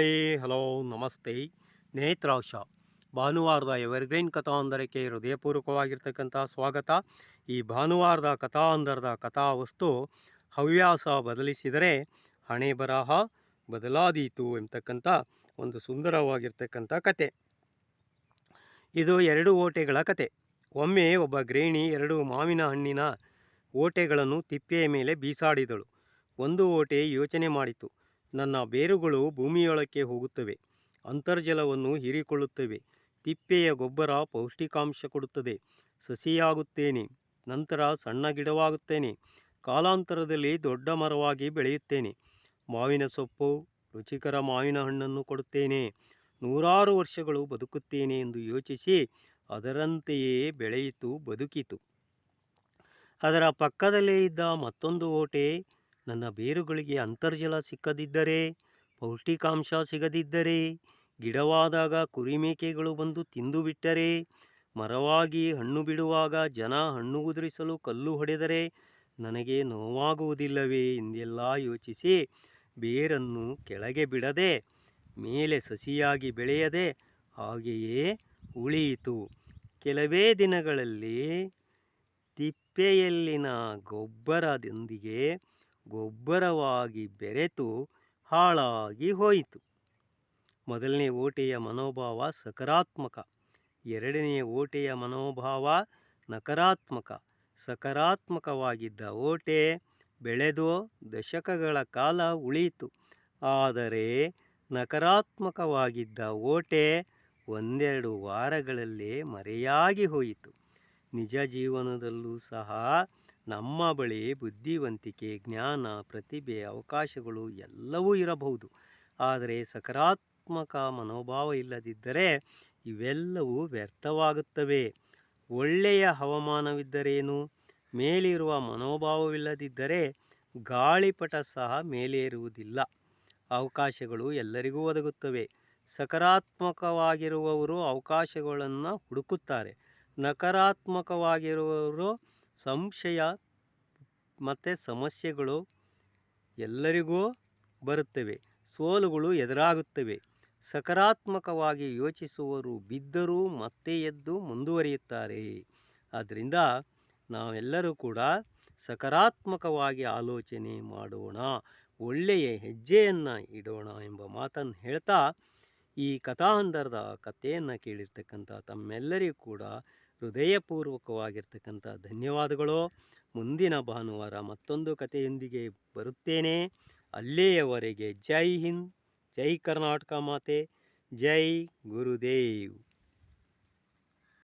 Hi hello, ನಮಸ್ತೆ. ನೇತ್ರಾಶ ಭಾನುವಾರದ evergreen ಕಥಾಂಧರಕ್ಕೆ ಹೃದಯಪೂರ್ವಕವಾಗಿರ್ತಕ್ಕಂಥ ಸ್ವಾಗತ. ಈ ಭಾನುವಾರದ ಕಥಾಂಧರದ ಕಥಾವಸ್ತು ಹವ್ಯಾಸ ಬದಲಿಸಿದರೆ ಹಣೆ ಬರಹ ಬದಲಾದೀತು ಎಂಬತಕ್ಕಂಥ ಒಂದು ಸುಂದರವಾಗಿರ್ತಕ್ಕಂಥ ಕತೆ. ಇದು ಎರಡು ಓಟೆಗಳ ಕತೆ. ಒಮ್ಮೆ ಒಬ್ಬ ಗೃಹಿಣಿ ಎರಡು ಮಾವಿನ ಹಣ್ಣಿನ ಓಟೆಗಳನ್ನು ತಿಪ್ಪೆಯ ಮೇಲೆ ಬೀಸಾಡಿದಳು. ಒಂದು ಓಟೆ ಯೋಚನೆ ಮಾಡಿತು. ನನ್ನ ಬೇರುಗಳು ಭೂಮಿಯೊಳಕ್ಕೆ ಹೋಗುತ್ತವೆ, ಅಂತರ್ಜಲವನ್ನು ಹೀರಿಕೊಳ್ಳುತ್ತವೆ, ತಿಪ್ಪೆಯ ಗೊಬ್ಬರ ಪೌಷ್ಟಿಕಾಂಶ ಕೊಡುತ್ತದೆ, ಸಸಿಯಾಗುತ್ತೇನೆ, ನಂತರ ಸಣ್ಣ ಗಿಡವಾಗುತ್ತೇನೆ, ಕಾಲಾಂತರದಲ್ಲಿ ದೊಡ್ಡ ಮರವಾಗಿ ಬೆಳೆಯುತ್ತೇನೆ, ಮಾವಿನ ಸೊಪ್ಪು, ರುಚಿಕರ ಮಾವಿನ ಹಣ್ಣನ್ನು ಕೊಡುತ್ತೇನೆ, ನೂರಾರು ವರ್ಷಗಳು ಬದುಕುತ್ತೇನೆ ಎಂದು ಯೋಚಿಸಿ ಅದರಂತೆಯೇ ಬೆಳೆಯಿತು, ಬದುಕಿತು. ಅದರ ಪಕ್ಕದಲ್ಲೇ ಇದ್ದ ಮತ್ತೊಂದು ಓಟೆ ನನ್ನ ಬೇರುಗಳಿಗೆ ಅಂತರ್ಜಲ ಸಿಕ್ಕದಿದ್ದರೆ, ಪೌಷ್ಟಿಕಾಂಶ ಸಿಗದಿದ್ದರೆ, ಗಿಡವಾದಾಗ ಕುರಿಮೇಕೆಗಳು ಬಂದು ತಿಂದು ಬಿಟ್ಟರೆ ಮರವಾಗಿ ಹಣ್ಣು ಬಿಡುವಾಗ ಜನ ಹಣ್ಣು ಉದುರಿಸಲು ಕಲ್ಲು ಹೊಡೆದರೆ ನನಗೆ ನೋವಾಗುವುದಿಲ್ಲವೇ ಎಂದೆಲ್ಲ ಯೋಚಿಸಿ ಬೇರನ್ನು ಕೆಳಗೆ ಬಿಡದೆ, ಮೇಲೆ ಸಸಿಯಾಗಿ ಬೆಳೆಯದೆ ಹಾಗೆಯೇ ಉಳಿಯಿತು. ಕೆಲವೇ ದಿನಗಳಲ್ಲಿ ತಿಪ್ಪೆಯಲ್ಲಿನ ಗೊಬ್ಬರದೊಂದಿಗೆ ಗೊಬ್ಬರವಾಗಿ ಬೆರೆತು ಹಾಳಾಗಿ ಹೋಯಿತು. ಮೊದಲನೇ ಓಟೆಯ ಮನೋಭಾವ ಸಕಾರಾತ್ಮಕ, ಎರಡನೇ ಓಟೆಯ ಮನೋಭಾವ ನಕಾರಾತ್ಮಕ. ಸಕಾರಾತ್ಮಕವಾಗಿದ್ದ ಓಟೆ ಬೆಳೆದು ದಶಕಗಳ ಕಾಲ ಉಳಿಯಿತು. ಆದರೆ ನಕಾರಾತ್ಮಕವಾಗಿದ್ದ ಓಟೆ ಒಂದೆರಡು ವಾರಗಳಲ್ಲೇ ಮರೆಯಾಗಿ ಹೋಯಿತು. ನಿಜ ಜೀವನದಲ್ಲೂ ಸಹ ನಮ್ಮ ಬಳಿ ಬುದ್ಧಿವಂತಿಕೆ, ಜ್ಞಾನ, ಪ್ರತಿಭೆ, ಅವಕಾಶಗಳು ಎಲ್ಲವೂ ಇರಬಹುದು. ಆದರೆ ಸಕಾರಾತ್ಮಕ ಮನೋಭಾವ ಇಲ್ಲದಿದ್ದರೆ ಇವೆಲ್ಲವೂ ವ್ಯರ್ಥವಾಗುತ್ತವೆ. ಒಳ್ಳೆಯ ಹವಾಮಾನವಿದ್ದರೇನು? ಮೇಲಿರುವ ಮನೋಭಾವವಿಲ್ಲದಿದ್ದರೆ ಗಾಳಿಪಟ ಸಹ ಮೇಲೇರುವುದಿಲ್ಲ. ಅವಕಾಶಗಳು ಎಲ್ಲರಿಗೂ ಒದಗುತ್ತವೆ. ಸಕಾರಾತ್ಮಕವಾಗಿರುವವರು ಅವಕಾಶಗಳನ್ನು ಹುಡುಕುತ್ತಾರೆ. ನಕಾರಾತ್ಮಕವಾಗಿರುವವರು ಸಂಶಯ, ಮತ್ತು ಸಮಸ್ಯೆಗಳು ಎಲ್ಲರಿಗೂ ಬರುತ್ತವೆ. ಸೋಲುಗಳು ಎದುರಾಗುತ್ತವೆ. ಸಕಾರಾತ್ಮಕವಾಗಿ ಯೋಚಿಸುವರು ಬಿದ್ದರೂ ಮತ್ತೆ ಎದ್ದು ಮುಂದುವರಿಯುತ್ತಾರೆ. ಆದ್ದರಿಂದ ನಾವೆಲ್ಲರೂ ಕೂಡ ಸಕಾರಾತ್ಮಕವಾಗಿ ಆಲೋಚನೆ ಮಾಡೋಣ, ಒಳ್ಳೆಯ ಹೆಜ್ಜೆಯನ್ನು ಇಡೋಣ ಎಂಬ ಮಾತನ್ನು ಹೇಳ್ತಾ ಈ ಕಥಾಹಂದರದ ಕಥೆಯನ್ನು ಕೇಳಿರ್ತಕ್ಕಂಥ ತಮ್ಮೆಲ್ಲರಿಗೂ ಕೂಡ ಹೃದಯಪೂರ್ವಕವಾಗಿರ್ತಕ್ಕಂಥ ಧನ್ಯವಾದಗಳು. ಮುಂದಿನ ಭಾನುವಾರ ಮತ್ತೊಂದು ಕಥೆಯೊಂದಿಗೆ ಬರುತ್ತೇನೆ. ಅಲ್ಲಿಯವರೆಗೆ ಜೈ ಹಿಂದ್, ಜೈ ಕರ್ನಾಟಕ ಮಾತೆ, ಜೈ ಗುರುದೇವ್.